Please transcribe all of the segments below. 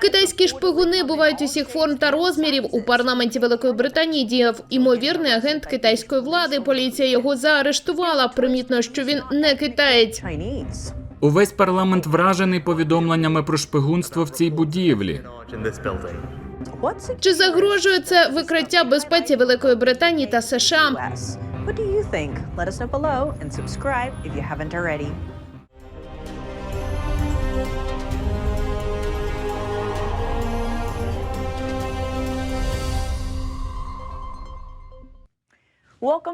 Китайські шпигуни бувають усіх форм та розмірів. У парламенті Великої Британії діяв імовірний агент китайської влади. Поліція його заарештувала. Примітно, що він не китаєць. Увесь парламент вражений повідомленнями про шпигунство в цій будівлі. Чи загрожує це викриття безпеці Великої Британії та США? What do you think? Let us know below and subscribe if you haven't already.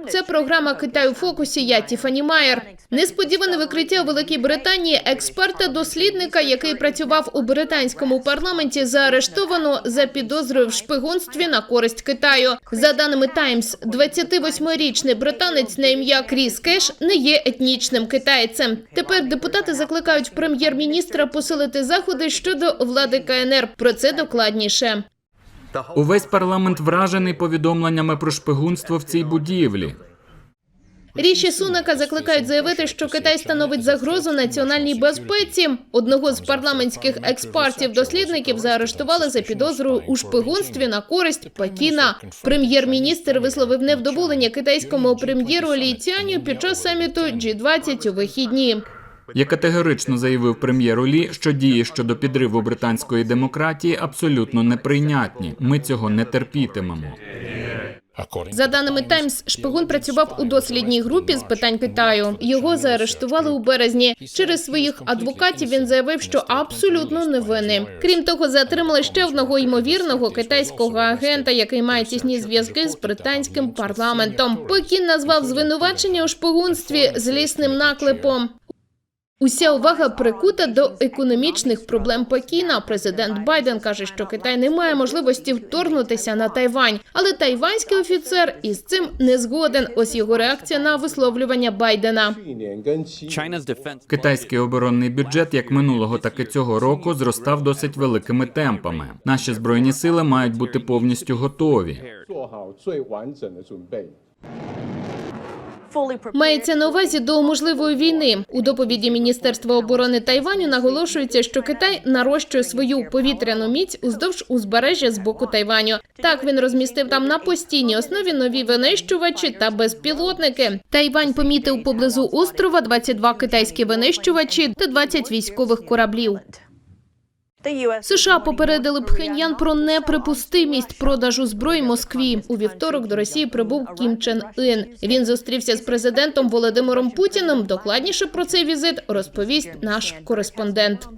Це програма Китай у фокусі. Я Тіфані Майер. Несподіване викриття у Великій Британії експерта-дослідника, який працював у британському парламенті, заарештовано за підозрою в шпигунстві на користь Китаю. За даними Таймс, 28-річний британець на ім'я Кріс Кеш не є етнічним китайцем. Тепер депутати закликають прем'єр-міністра посилити заходи щодо влади КНР. Про це докладніше. Увесь парламент вражений повідомленнями про шпигунство в цій будівлі. Ріші Сунака закликають заявити, що Китай становить загрозу національній безпеці. Одного з парламентських експертів-дослідників заарештували за підозрою у шпигунстві на користь Пекіна. Прем'єр-міністр висловив невдоволення китайському прем'єру Лі Цяню під час саміту G20 у вихідні. Я категорично заявив прем'єру Лі, що дії щодо підриву британської демократії абсолютно неприйнятні. Ми цього не терпітимемо. За даними Таймс, шпигун працював у дослідній групі з питань Китаю. Його заарештували у березні. Через своїх адвокатів він заявив, що абсолютно невинний. Крім того, затримали ще одного ймовірного китайського агента, який має тісні зв'язки з британським парламентом. Пекін назвав звинувачення у шпигунстві злісним наклепом. Уся увага прикута до економічних проблем Пекіна. Президент Байден каже, що Китай не має можливості вторгнутися на Тайвань, але тайванський офіцер із цим не згоден. Ось його реакція на висловлювання Байдена. Китайський оборонний бюджет як минулого, так і цього року зростав досить великими темпами. Наші збройні сили мають бути повністю готові. Мається на увазі до можливої війни. У доповіді Міністерства оборони Тайваню наголошується, що Китай нарощує свою повітряну міць уздовж узбережжя з боку Тайваню. Так він розмістив там на постійній основі нові винищувачі та безпілотники. Тайвань помітив поблизу острова 22 китайські винищувачі та 20 військових кораблів. США попередили Пхеньян про неприпустимість продажу зброї Москві. У вівторок до Росії прибув Кім Чен Ін. Він зустрівся з президентом Володимиром Путіним. Докладніше про цей візит розповість наш кореспондент.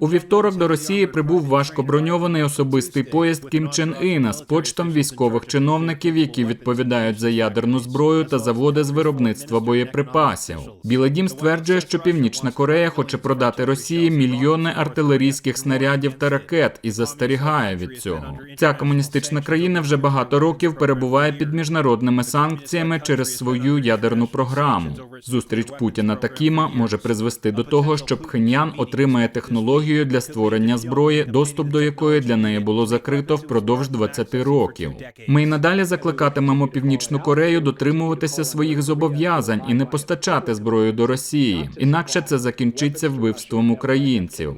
У вівторок до Росії прибув важкоброньований особистий поїзд Кім Чен Іна з почтом військових чиновників, які відповідають за ядерну зброю та заводи з виробництва боєприпасів. Білий дім стверджує, що Північна Корея хоче продати Росії мільйони артилерійських снарядів та ракет і застерігає від цього. Ця комуністична країна вже багато років перебуває під міжнародними санкціями через свою ядерну програму. Зустріч Путіна та Кіма може призвести до того, що Пхеньян отримає технологію для створення зброї, доступ до якої для неї було закрито впродовж 20 років. Ми й надалі закликатимемо Північну Корею дотримуватися своїх зобов'язань і не постачати зброю до Росії. Інакше це закінчиться вбивством українців.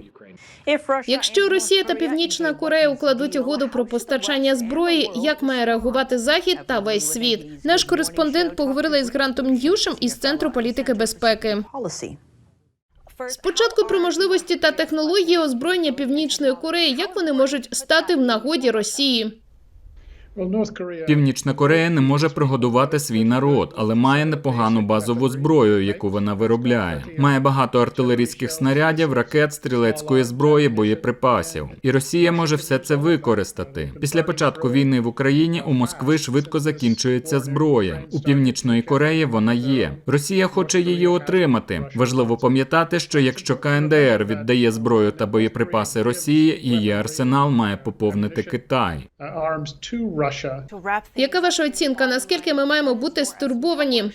Якщо Росія та Північна Корея укладуть угоду про постачання зброї, як має реагувати Захід та весь світ? Наш кореспондент поговорила із Грантом Ньюшем із центру політики безпеки. Спочатку про можливості та технології озброєння Північної Кореї, як вони можуть стати в нагоді Росії. Північна Корея не може прогодувати свій народ, але має непогану базову зброю, яку вона виробляє. Має багато артилерійських снарядів, ракет, стрілецької зброї, боєприпасів. І Росія може все це використати. Після початку війни в Україні у Москви швидко закінчується зброя. У північної Кореї вона є. Росія хоче її отримати. Важливо пам'ятати, що якщо КНДР віддає зброю та боєприпаси Росії, її арсенал має поповнити Китай. Яка ваша оцінка? Наскільки ми маємо бути стурбовані?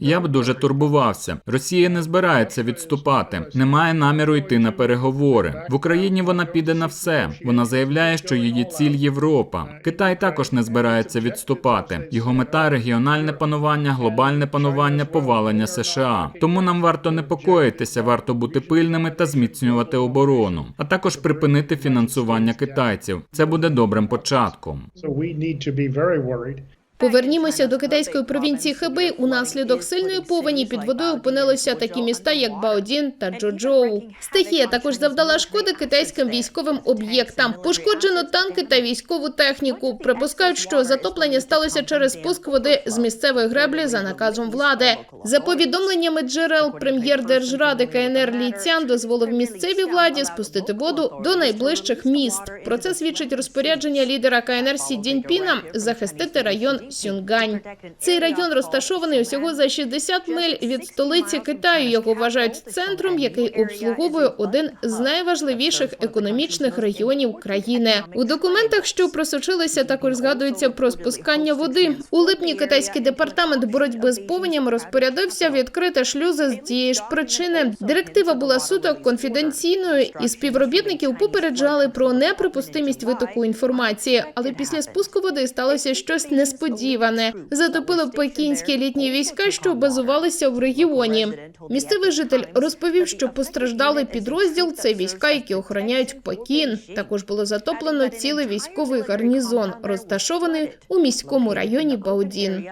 Я б дуже турбувався. Росія не збирається відступати, не має наміру йти на переговори. В Україні вона піде на все. Вона заявляє, що її ціль Європа. Китай також не збирається відступати. Його мета регіональне панування, глобальне панування, повалення США. Тому нам варто непокоїтися, варто бути пильними та зміцнювати оборону, а також припинити фінансування китайців. Це буде добрим початком. Повернімося до китайської провінції Хебей. Унаслідок сильної повені під водою опинилися такі міста, як Баодін та Джоджоу. Стихія також завдала шкоди китайським військовим об'єктам. Пошкоджено танки та військову техніку. Припускають, що затоплення сталося через спуск води з місцевої греблі за наказом влади. За повідомленнями джерел, прем'єр держради КНР Лі Цян дозволив місцевій владі спустити воду до найближчих міст. Про це свідчить розпорядження лідера КНР Сі Дзіньпіна захистити район Сюнгань. Цей район розташований усього за 60 миль від столиці Китаю. Його вважають центром, який обслуговує один з найважливіших економічних районів країни. У документах, що просочилися, також згадується про спускання води. У липні китайський департамент боротьби з повенями розпорядився відкрити шлюзи з тієї ж причини. Директива була суто конфіденційною, і співробітників попереджали про неприпустимість витоку інформації. Але після спуску води сталося щось несподіване. Затопили пекінські літні війська, що базувалися в регіоні. Місцевий житель розповів, що постраждалий підрозділ це війська, які охороняють Пекін. Також було затоплено цілий військовий гарнізон, розташований у міському районі Баудін.